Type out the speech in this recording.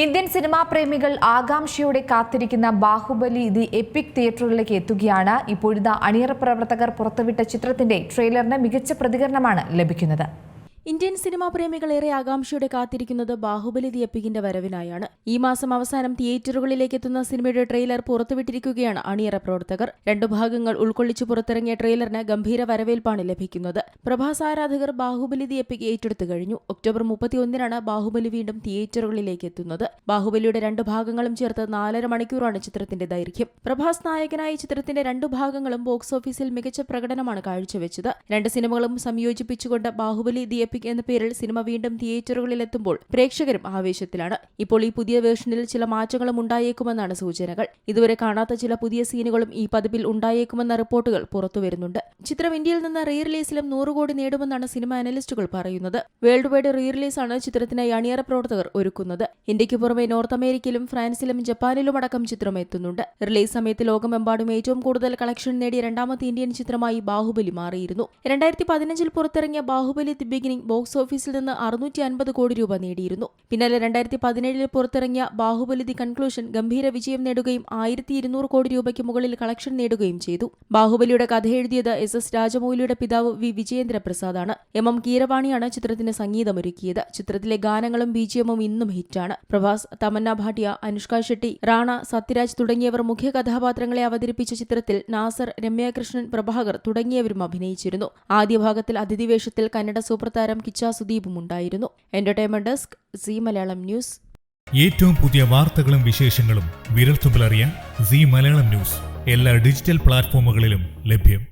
Indian cinema പ്രേമികൾ ആകാംക്ഷയോടെ കാത്തിരിക്കുന്ന ബാഹുബലി ദി എപ്പിക് തിയേറ്ററുകളിലേക്ക് എത്തുകയാണ്. ഇപ്പോഴിതാ അണിയറ പ്രവർത്തകർ പുറത്തുവിട്ട ചിത്രത്തിന്റെ ട്രെയിലറിന് മികച്ച പ്രതികരണമാണ് ലഭിക്കുന്നത്. ഇന്ത്യൻ സിനിമാ പ്രേമികൾ ഏറെ ആകാംക്ഷയോടെ കാത്തിരിക്കുന്നത് ബാഹുബലി ദി എപ്പിക്കിന്റെ വരവിനായാണ്. ഈ മാസം അവസാനം തിയേറ്ററുകളിലേക്ക് എത്തുന്ന സിനിമയുടെ ട്രെയിലർ പുറത്തുവിട്ടിരിക്കുകയാണ് അണിയറ പ്രവർത്തകർ. രണ്ടു ഭാഗങ്ങൾ ഉൾക്കൊള്ളിച്ച് പുറത്തിറങ്ങിയ ട്രെയിലറിന് ഗംഭീര വരവേൽപ്പാണ് ലഭിക്കുന്നത്. പ്രഭാസ് ആരാധകർ ബാഹുബലി ദി എപ്പിക് ഏറ്റെടുത്തു കഴിഞ്ഞു. ഒക്ടോബർ മുപ്പത്തിയൊന്നിനാണ് ബാഹുബലി വീണ്ടും തിയേറ്ററുകളിലേക്ക് എത്തുന്നത്. ബാഹുബലിയുടെ രണ്ടു ഭാഗങ്ങളും ചേർത്ത് നാലര മണിക്കൂറാണ് ചിത്രത്തിന്റെ ദൈർഘ്യം. പ്രഭാസ് നായകനായ ചിത്രത്തിന്റെ രണ്ടു ഭാഗങ്ങളും ബോക്സ് ഓഫീസിൽ മികച്ച പ്രകടനമാണ് കാഴ്ചവെച്ചത്. രണ്ട് സിനിമകളും സംയോജിപ്പിച്ചുകൊണ്ട് ബാഹുബലി ദി എപ്പിക് എന്ന പേരിൽ സിനിമ വീണ്ടും തിയേറ്ററുകളിൽ എത്തുമ്പോൾ പ്രേക്ഷകരും ആവേശത്തിലാണ്. ഇപ്പോൾ ഈ പുതിയ വേർഷനിൽ ചില മാറ്റങ്ങളും ഉണ്ടായേക്കുമെന്നാണ് സൂചനകൾ. ഇതുവരെ കാണാത്ത ചില പുതിയ സീനുകളും ഈ പതിപ്പിൽ ഉണ്ടായേക്കുമെന്ന റിപ്പോർട്ടുകൾ പുറത്തുവരുന്നുണ്ട് ചിത്രം ഇന്ത്യയിൽ നിന്ന് റീ റിലീസിലും നൂറ് കോടി നേടുമെന്നാണ് സിനിമ അനലിസ്റ്റുകൾ പറയുന്നത്. വേൾഡ് വൈഡ് റീ റിലീസാണ് ചിത്രത്തിനായി അണിയറ പ്രവർത്തകർ ഒരുക്കുന്നത്. ഇന്ത്യയ്ക്ക് പുറമെ നോർത്ത് അമേരിക്കയിലും ഫ്രാൻസിലും ജപ്പാനിലും അടക്കം ചിത്രം എത്തുന്നുണ്ട്. റിലീസ് സമയത്ത് ലോകമെമ്പാടും ഏറ്റവും കൂടുതൽ കളക്ഷൻ നേടിയ രണ്ടാമത്തെ ഇന്ത്യൻ ചിത്രമായി ബാഹുബലി മാറിയിരുന്നു. രണ്ടായിരത്തി പതിനഞ്ചിൽ പുറത്തിറങ്ങിയ ബാഹുബലി ദി ബിഗിനിംഗ് ബോക്സ് ഓഫീസിൽ നിന്ന് അറുന്നൂറ്റി അൻപത് കോടി രൂപ നേടിയിരുന്നു. പിന്നാലെ രണ്ടായിരത്തി പതിനേഴിൽ പുറത്തിറങ്ങിയ ബാഹുബലി ദി കൺക്ലൂഷൻ ഗംഭീര വിജയം നേടുകയും ആയിരത്തി ഇരുന്നൂറ് കോടി രൂപയ്ക്ക് മുകളിൽ കളക്ഷൻ നേടുകയും ചെയ്തു. ബാഹുബലിയുടെ കഥ എഴുതിയത് എസ് എസ് രാജമൗലിയുടെ പിതാവ് വി. വിജയേന്ദ്ര പ്രസാദാണ് എം. എം. കീരവാണിയാണ് ചിത്രത്തിന് സംഗീതമൊരുക്കിയത്. ചിത്രത്തിലെ ഗാനങ്ങളും ബിജിഎമ്മും ഇന്നും ഹിറ്റാണ്. പ്രഭാസ് തമന്ന ഭാട്ടിയ അനുഷ്ക ഷെട്ടി റാണ സത്യരാജ് തുടങ്ങിയവർ മുഖ്യ കഥാപാത്രങ്ങളെ അവതരിപ്പിച്ച ചിത്രത്തിൽ നാസർ രമ്യാകൃഷ്ണൻ പ്രഭാകർ തുടങ്ങിയവരും അഭിനയിച്ചിരുന്നു. ആദ്യ ഭാഗത്തിൽ അതിഥിവേഷത്തിൽ കന്നഡ സൂപ്പർ താരം കിച്ച സുദീപും ഉണ്ടായിരുന്നു. Entertainment desk Zee Malayalam news ഏറ്റവും പുതിയ വാർത്തകളും വിശേഷങ്ങളും വിരൽത്തുമ്പിലറിയാൻ സി മലയാളം ന്യൂസ് എല്ലാ ഡിജിറ്റൽ പ്ലാറ്റ്ഫോമുകളിലും ലഭ്യം.